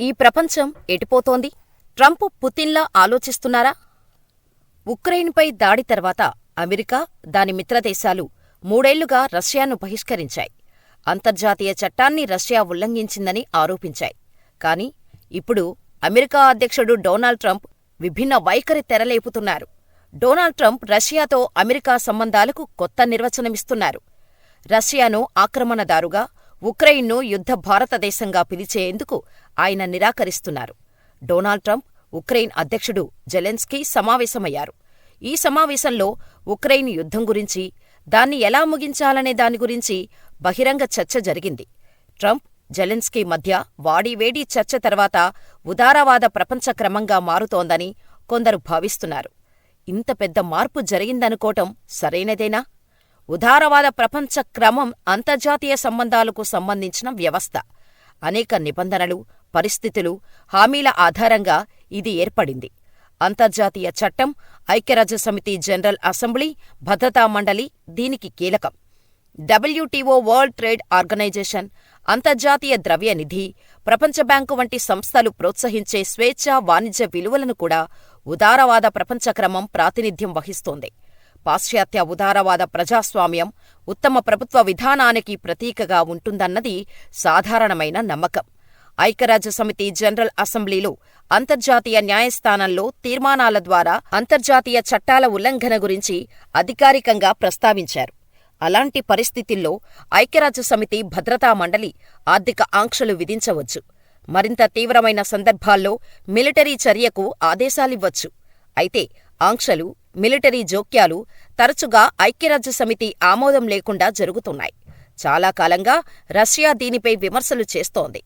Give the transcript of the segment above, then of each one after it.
ఈ ప్రపంచం ఎటుపోతోంది? ట్రంప్ పుతిన్లా ఆలోచిస్తున్నారా? ఉక్రెయిన్పై దాడి తర్వాత అమెరికా దాని మిత్రదేశాలు మూడేళ్ళుగా రష్యాను బహిష్కరించాయి. అంతర్జాతీయ చట్టాన్ని రష్యా ఉల్లంఘించిందని ఆరోపించాయి. కాని ఇప్పుడు అమెరికా అధ్యక్షుడు డొనాల్డ్ ట్రంప్ విభిన్న వైఖరి తెరలేపుతున్నారు. డొనాల్డ్ ట్రంప్ రష్యాతో అమెరికా సంబంధాలకు కొత్త నిర్వచనమిస్తున్నారు. రష్యాను ఆక్రమణదారుగా ఉక్రెయిన్ను యుద్ధ భారతదేశంగా పిలిచేందుకు ఆయన నిరాకరిస్తున్నారు. డొనాల్డ్ ట్రంప్ ఉక్రెయిన్ అధ్యక్షుడు జెలెన్స్కీ సమావేశమయ్యారు. ఈ సమావేశంలో ఉక్రెయిన్ యుద్ధం గురించి దాన్ని ఎలా ముగించాలనే దాని గురించి బహిరంగ చర్చ జరిగింది. ట్రంప్ జెలెన్స్కీ మధ్య వాడీవేడీ చర్చ తర్వాత ఉదారవాద ప్రపంచ క్రమంగా మారుతోందని కొందరు భావిస్తున్నారు. ఇంత పెద్ద మార్పు జరిగిందనుకోవటం సరైనదేనా? ఉదారవాద ప్రపంచ క్రమం అంతర్జాతీయ సంబంధాలకు సంబంధించిన వ్యవస్థ. అనేక నిబంధనలు పరిస్థితులు హామీల ఆధారంగా ఇది ఏర్పడింది. అంతర్జాతీయ చట్టం ఐక్యరాజ్యసమితి జనరల్ అసెంబ్లీ భద్రతా మండలి దీనికి కీలకం. డబ్ల్యూటీఓ వరల్డ్ ట్రేడ్ ఆర్గనైజేషన్ అంతర్జాతీయ ద్రవ్య నిధి ప్రపంచ బ్యాంకు వంటి సంస్థలు ప్రోత్సహించే స్వేచ్ఛా వాణిజ్య విలువలను కూడా ఉదారవాద ప్రపంచ క్రమం ప్రాతినిధ్యం వహిస్తోంది. పాశ్చాత్య ఉదారవాద ప్రజాస్వామ్యం ఉత్తమ ప్రభుత్వ విధానానికి ప్రతీకగా ఉంటుందన్నది సాధారణమైన నమ్మకం. ఐక్యరాజ్యసమితి జనరల్ అసెంబ్లీలో అంతర్జాతీయ న్యాయస్థానంలో తీర్మానాల ద్వారా అంతర్జాతీయ చట్టాల ఉల్లంఘన గురించి అధికారికంగా ప్రస్తావించారు. అలాంటి పరిస్థితుల్లో ఐక్యరాజ్యసమితి భద్రతా మండలి ఆర్థిక ఆంక్షలు విధించవచ్చు. మరింత తీవ్రమైన సందర్భాల్లో మిలిటరీ చర్యకు ఆదేశాలివ్వచ్చు. అయితే ఆంక్షలు మిలిటరీ జోక్యాలు తరచుగా ఐక్యరాజ్యసమితి ఆమోదం లేకుండా జరుగుతున్నాయి. చాలా కాలంగా రష్యా దీనిపై విమర్శలు చేస్తోంది.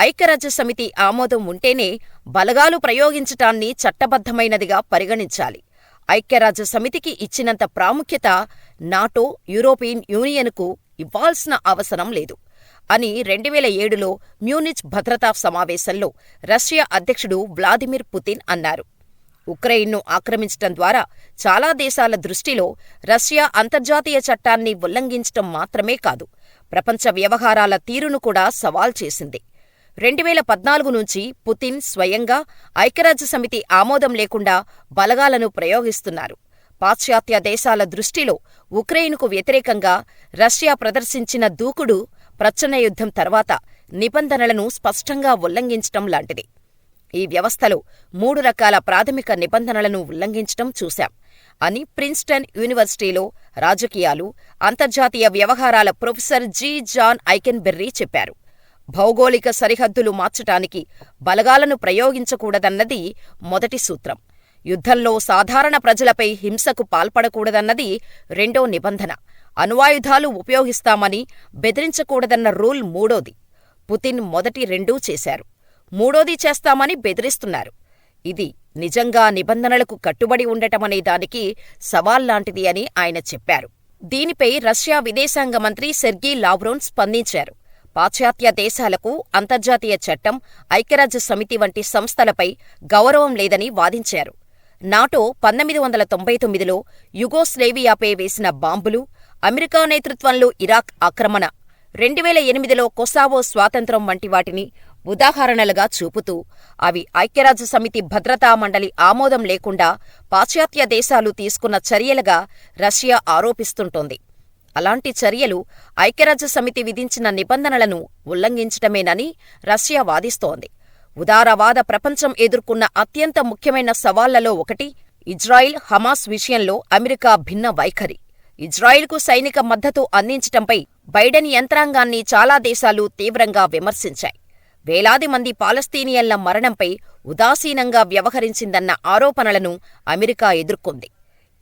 ఐక్యరాజ్యసమితి ఆమోదం ఉంటేనే బలగాలు ప్రయోగించటాన్ని చట్టబద్ధమైనదిగా పరిగణించాలి. ఐక్యరాజ్యసమితికి ఇచ్చినంత ప్రాముఖ్యత నాటో యూరోపియన్ యూనియన్కు ఇవ్వాల్సిన అవసరం లేదు అని రెండువేల ఏడులో మ్యూనిచ్ భద్రతా సమావేశంలో రష్యా అధ్యక్షుడు వ్లాదిమిర్ పుతిన్ అన్నారు. ఉక్రెయిన్ను ఆక్రమించటం ద్వారా చాలా దేశాల దృష్టిలో రష్యా అంతర్జాతీయ చట్టాన్ని ఉల్లంఘించటం మాత్రమే కాదు ప్రపంచ వ్యవహారాల తీరును కూడా సవాల్ చేసింది. రెండువేల పద్నాలుగు నుంచి పుతిన్ స్వయంగా ఐక్యరాజ్యసమితి ఆమోదం లేకుండా బలగాలను ప్రయోగిస్తున్నారు. పాశ్చాత్య దేశాల దృష్టిలో ఉక్రెయిన్కు వ్యతిరేకంగా రష్యా ప్రదర్శించిన దూకుడు ప్రచ్ఛన్న యుద్ధం తర్వాత నిబంధనలను స్పష్టంగా ఉల్లంఘించటం లాంటిది. ఈ వ్యవస్థలో మూడు రకాల ప్రాథమిక నిబంధనలను ఉల్లంఘించటం చూశాం. అని ప్రిన్స్టన్ యూనివర్సిటీలో రాజకీయాలు అంతర్జాతీయ వ్యవహారాల ప్రొఫెసర్ జి. జాన్ ఐకెన్బెర్రీ చెప్పారు. భౌగోళిక సరిహద్దులు మార్చటానికి బలగాలను ప్రయోగించకూడదన్నది మొదటి సూత్రం. యుద్ధంలో సాధారణ ప్రజలపై హింసకు పాల్పడకూడదన్నది రెండో నిబంధన. అణ్వాయుధాలు ఉపయోగిస్తామని బెదిరించకూడదన్న రూల్ మూడోది. పుతిన్ మొదటి రెండూ చేశారు. మూడోది చేస్తామని బెదిరిస్తున్నారు. ఇది నిజంగా నిబంధనలకు కట్టుబడి ఉండటమనే దానికి సవాల్లాంటిది అని ఆయన చెప్పారు. దీనిపై రష్యా విదేశాంగ మంత్రి సెర్గీ లావ్రోన్ స్పందించారు. పాశ్చాత్య దేశాలకు అంతర్జాతీయ చట్టం ఐక్యరాజ్య సమితి వంటి సంస్థలపై గౌరవం లేదని వాదించారు. నాటో పంతొమ్మిది వందల తొంభై తొమ్మిదిలో యుగోస్లేవియాపై వేసిన బాంబులు అమెరికా నేతృత్వంలో ఇరాక్ ఆక్రమణ రెండువేల ఎనిమిదిలో కొసావో స్వాతంత్రం వంటి వాటిని ఉదాహరణలుగా చూపుతూ అవి ఐక్యరాజ్యసమితి భద్రతా మండలి ఆమోదం లేకుండా పాశ్చాత్య దేశాలు తీసుకున్న చర్యలుగా రష్యా ఆరోపిస్తుంటోంది. అలాంటి చర్యలు ఐక్యరాజ్యసమితి విధించిన నిబంధనలను ఉల్లంఘించటమేనని రష్యా వాదిస్తోంది. ఉదారవాద ప్రపంచం ఎదుర్కొన్న అత్యంత ముఖ్యమైన సవాళ్ళలో ఒకటి ఇజ్రాయిల్ హమాస్ విషయంలో అమెరికా భిన్న వైఖరి. ఇజ్రాయిల్కు సైనిక మద్దతు అందించటంపై బైడెన్ యంత్రాంగాన్ని చాలా దేశాలు తీవ్రంగా విమర్శించాయి. వేలాది మంది పాలస్తీనియన్ల మరణంపై ఉదాసీనంగా వ్యవహరించిందన్న ఆరోపణలను అమెరికా ఎదుర్కొంది.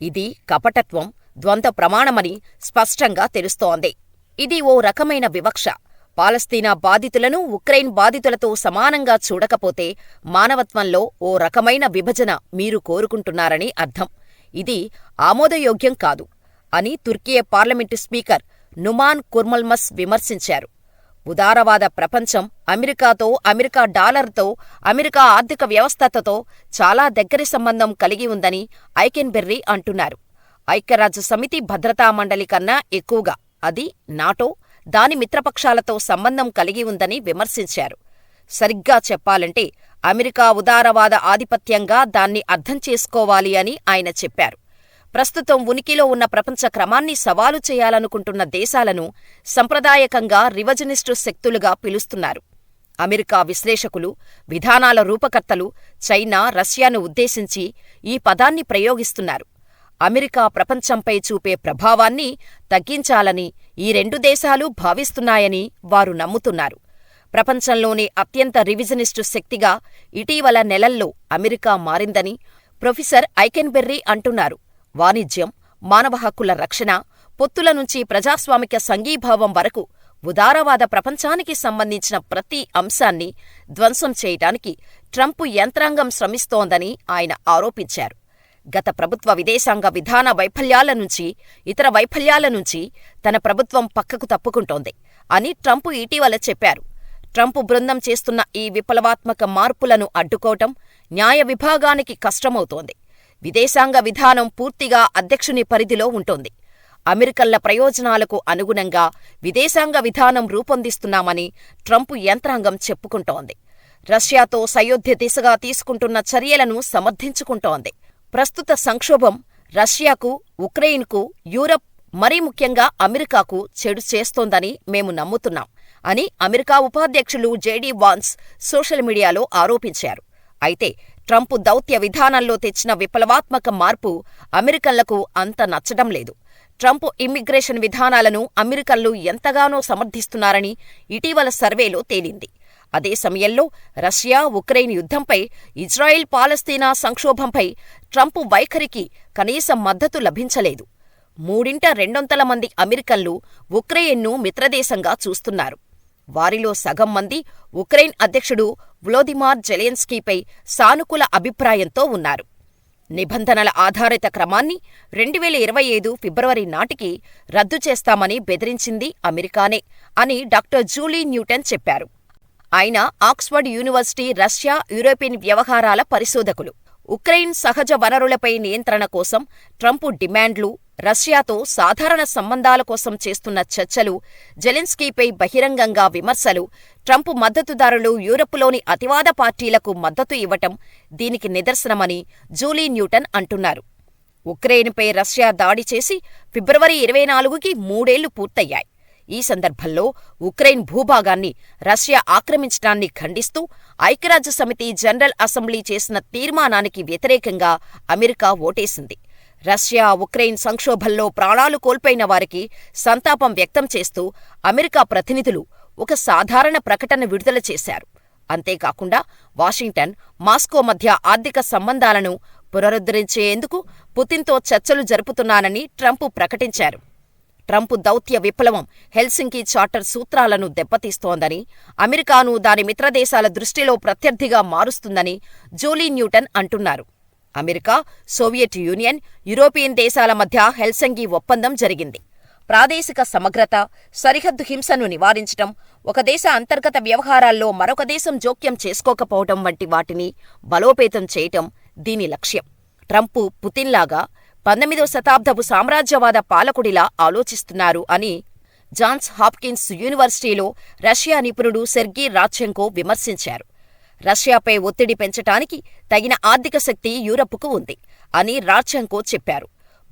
ఇది కపటత్వం ద్వంద్వ ప్రమాణమని స్పష్టంగా తెలుస్తోంది. ఇది ఓ రకమైన వివక్ష. పాలస్తీనా బాధితులను ఉక్రెయిన్ బాధితులతో సమానంగా చూడకపోతే మానవత్వంలో ఓ రకమైన విభజన మీరు కోరుకుంటున్నారని అర్థం. ఇది ఆమోదయోగ్యం కాదు అని Turkiye parliament speaker Numan Kurtulmus విమర్శించారు. ఉదారవాద ప్రపంచం అమెరికాతో అమెరికా డాలర్తో అమెరికా ఆర్థిక వ్యవస్థతో చాలా దగ్గరి సంబంధం కలిగి ఉందని ఐకెన్బెర్రీ అంటున్నారు. ఐక్యరాజ్య సమితి భద్రతా మండలి కన్నా ఎక్కువగా అది నాటో దాని మిత్రపక్షాలతో సంబంధం కలిగి ఉందని విమర్శించారు. సరిగ్గా చెప్పాలంటే అమెరికా ఉదారవాద ఆధిపత్యంగా దాన్ని అర్థం చేసుకోవాలి అని ఆయన చెప్పారు. ప్రస్తుతం ఉనికిలో ఉన్న ప్రపంచ క్రమాన్ని సవాలు చేయాలనుకుంటున్న దేశాలను సంప్రదాయకంగా రివజనిస్టు శక్తులుగా పిలుస్తున్నారు. అమెరికా విశ్లేషకులు విధానాల రూపకర్తలు చైనా రష్యాను ఉద్దేశించి ఈ పదాన్ని ప్రయోగిస్తున్నారు. అమెరికా ప్రపంచంపై చూపే ప్రభావాన్ని తగ్గించాలని ఈ రెండు దేశాలు భావిస్తున్నాయని వారు నమ్ముతున్నారు. ప్రపంచంలోనే అత్యంత రివిజనిస్టు శక్తిగా ఇటీవల నెలల్లో అమెరికా మారిందని ప్రొఫెసర్ ఐకెన్బెర్రీ అంటున్నారు. వాణిజ్యం మానవ హక్కుల రక్షణ పొత్తుల నుంచి ప్రజాస్వామిక సంఘీభావం వరకు ఉదారవాద ప్రపంచానికి సంబంధించిన ప్రతి అంశాన్ని ధ్వంసం చేయటానికి ట్రంప్ యంత్రాంగం శ్రమిస్తోందని ఆయన ఆరోపించారు. గత ప్రభుత్వ విదేశాంగ విధాన వైఫల్యాల నుంచి ఇతర వైఫల్యాల నుంచి తన ప్రభుత్వం పక్కకు తప్పుకుంటోంది అని ట్రంప్ ఇటీవల చెప్పారు. ట్రంప్ బృందం చేస్తున్న ఈ విప్లవాత్మక మార్పులను అడ్డుకోవటం న్యాయ విభాగానికి కష్టమవుతోంది. విదేశాంగ విధానం పూర్తిగా అధ్యక్షుని పరిధిలో ఉంటోంది. అమెరికన్ల ప్రయోజనాలకు అనుగుణంగా విదేశాంగ విధానం రూపొందిస్తున్నామని ట్రంప్ యంత్రాంగం చెప్పుకుంటోంది. రష్యాతో సయోధ్య దిశగా తీసుకుంటున్న చర్యలను సమర్థించుకుంటోంది. ప్రస్తుత సంక్షోభం రష్యాకు ఉక్రెయిన్కు యూరప్ మరీ ముఖ్యంగా అమెరికాకు చెడు చేస్తోందని మేము నమ్ముతున్నాం అని అమెరికా ఉపాధ్యక్షులు జేడీ వాన్స్ సోషల్ మీడియాలో ఆరోపించారు. అయితే ట్రంప్ దౌత్య విధానంలో తెచ్చిన విప్లవాత్మక మార్పు అమెరికన్లకు అంత నచ్చడం లేదు. ట్రంప్ ఇమ్మిగ్రేషన్ విధానాలను అమెరికన్లు ఎంతగానో సమర్థిస్తున్నారని ఇటీవల సర్వేలో తేలింది. అదే సమయంలో రష్యా ఉక్రెయిన్ యుద్ధంపై ఇజ్రాయిల్ పాలస్తీనా సంక్షోభంపై ట్రంప్ వైఖరికి కనీస మద్దతు లభించలేదు. మూడింట రెండొంతల మంది అమెరికన్లు ఉక్రెయిన్ను మిత్రదేశంగా చూస్తున్నారు. వారిలో సగం మంది ఉక్రెయిన్ అధ్యక్షుడు వ్లోదిమార్ జెలెన్స్కీపై సానుకూల అభిప్రాయంతో ఉన్నారు. నిబంధనల ఆధారిత క్రమాన్ని రెండువేల ఇరవై ఐదు ఫిబ్రవరి నాటికి రద్దు చేస్తామని బెదిరించింది అమెరికానే అని డాక్టర్ జూలీ న్యూటన్ చెప్పారు. ఆయన ఆక్స్ఫర్డ్ యూనివర్సిటీ రష్యా యూరోపియన్ వ్యవహారాల పరిశోధకులు ఉక్రెయిన్ సహజ వనరులపై నియంత్రణ కోసం ట్రంప్ డిమాండ్లు రష్యాతో సాధారణ సంబంధాల కోసం చేస్తున్న చర్చలు జెలెన్స్కీపై బహిరంగంగా విమర్శలు ట్రంప్ మద్దతుదారులు యూరప్లోని అతివాద పార్టీలకు మద్దతు ఇవ్వటం దీనికి నిదర్శనమని జూలీ న్యూటన్ అంటున్నారు. ఉక్రెయిన్పై రష్యా దాడి చేసి ఫిబ్రవరి ఇరవై నాలుగుకి మూడేళ్ళు పూర్తయ్యాయి. ఈ సందర్భంలో ఉక్రెయిన్ భూభాగాన్ని రష్యా ఆక్రమించడాన్ని ఖండిస్తూ ఐక్యరాజ్యసమితి జనరల్ అసెంబ్లీ చేసిన తీర్మానానికి వ్యతిరేకంగా అమెరికా ఓటేసింది. రష్యా ఉక్రెయిన్ సంక్షోభంలో ప్రాణాలు కోల్పోయిన వారికి సంతాపం వ్యక్తం చేస్తూ అమెరికా ప్రతినిధులు ఒక సాధారణ ప్రకటన విడుదల చేశారు. అంతేకాకుండా వాషింగ్టన్ మాస్కో మధ్య ఆర్థిక సంబంధాలను పునరుద్ధరించేందుకు పుతిన్తో చర్చలు జరుపుతున్నానని ట్రంప్ ప్రకటించారు. ట్రంప్ దౌత్య విప్లవం హెల్సింకి చార్టర్ సూత్రాలను దెబ్బతీస్తోందని అమెరికాను దాని మిత్రదేశాల దృష్టిలో ప్రత్యర్థిగా మారుస్తుందని జోలీ న్యూటన్ అంటున్నారు. అమెరికా సోవియట్ యూనియన్ యూరోపియన్ దేశాల మధ్య హెల్సంగి ఒప్పందం జరిగింది. ప్రాదేశిక సమగ్రత సరిహద్దు హింసను నివారించటం ఒక దేశ అంతర్గత వ్యవహారాల్లో మరొక దేశం జోక్యం చేసుకోకపోవటం వంటి వాటిని బలోపేతం చేయటం దీని లక్ష్యం. ట్రంప్ పుతిన్లాగా పంతొమ్మిదవ శతాబ్దపు సామ్రాజ్యవాద పాలకుడిలా ఆలోచిస్తున్నారు అని జాన్స్ హాప్కిన్స్ యూనివర్సిటీలో రష్యా నిపుణుడు సెర్గీ రాచెంకో విమర్శించారు. రష్యాపై ఒత్తిడి పెంచటానికి తగిన ఆర్థిక శక్తి యూరప్కు ఉంది అని రాచ్చెంకో చెప్పారు.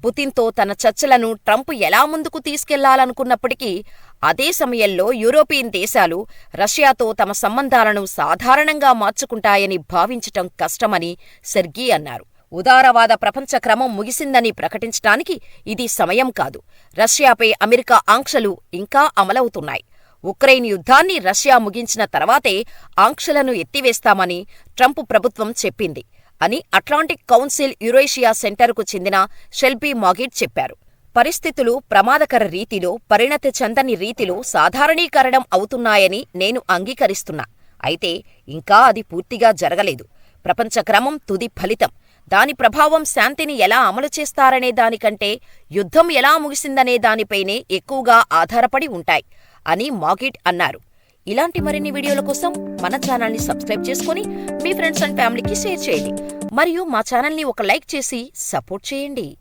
పుతిన్తో తన చర్చలను ట్రంప్ ఎలా ముందుకు తీసుకెళ్ళాలనుకున్నప్పటికీ అదే సమయంలో యూరోపియన్ దేశాలు రష్యాతో తమ సంబంధాలను సాధారణంగా మార్చుకుంటాయని భావించటం కష్టమని సెర్గీ అన్నారు. ఉదారవాద ప్రపంచ క్రమం ముగిసిందని ప్రకటించటానికి ఇది సమయం కాదు. రష్యాపై అమెరికా ఆంక్షలు ఇంకా అమలవుతున్నాయి. ఉక్రెయిన్ యుద్ధాన్ని రష్యా ముగించిన తర్వాతే ఆంక్షలను ఎత్తివేస్తామని ట్రంప్ ప్రభుత్వం చెప్పింది అని అట్లాంటిక్ కౌన్సిల్ యురేషియా సెంటర్కు చెందిన షెల్బీ మాగిట్ చెప్పారు. పరిస్థితులు ప్రమాదకర రీతిలో పరిణతి చెందని రీతిలో సాధారణీకరణం అవుతున్నాయని నేను అంగీకరిస్తున్నా. అయితే ఇంకా అది పూర్తిగా జరగలేదు. ప్రపంచ క్రమం తుది ఫలితం. దాని ప్రభావం శాంతిని ఎలా అమలు చేస్తారనే దానికంటే యుద్ధం ఎలా ముగిసిందనే దానిపైనే ఎక్కువగా ఆధారపడి ఉంటాయి. అని మాగిట్ అన్నారు. ఇలాంటి మరిన్ని వీడియోల కోసం మన ఛానల్ని సబ్స్క్రైబ్ చేసుకుని మీ ఫ్రెండ్స్ అండ్ ఫ్యామిలీకి షేర్ చేయండి. మరియు మా ఛానల్ని ఒక లైక్ చేసి సపోర్ట్ చేయండి.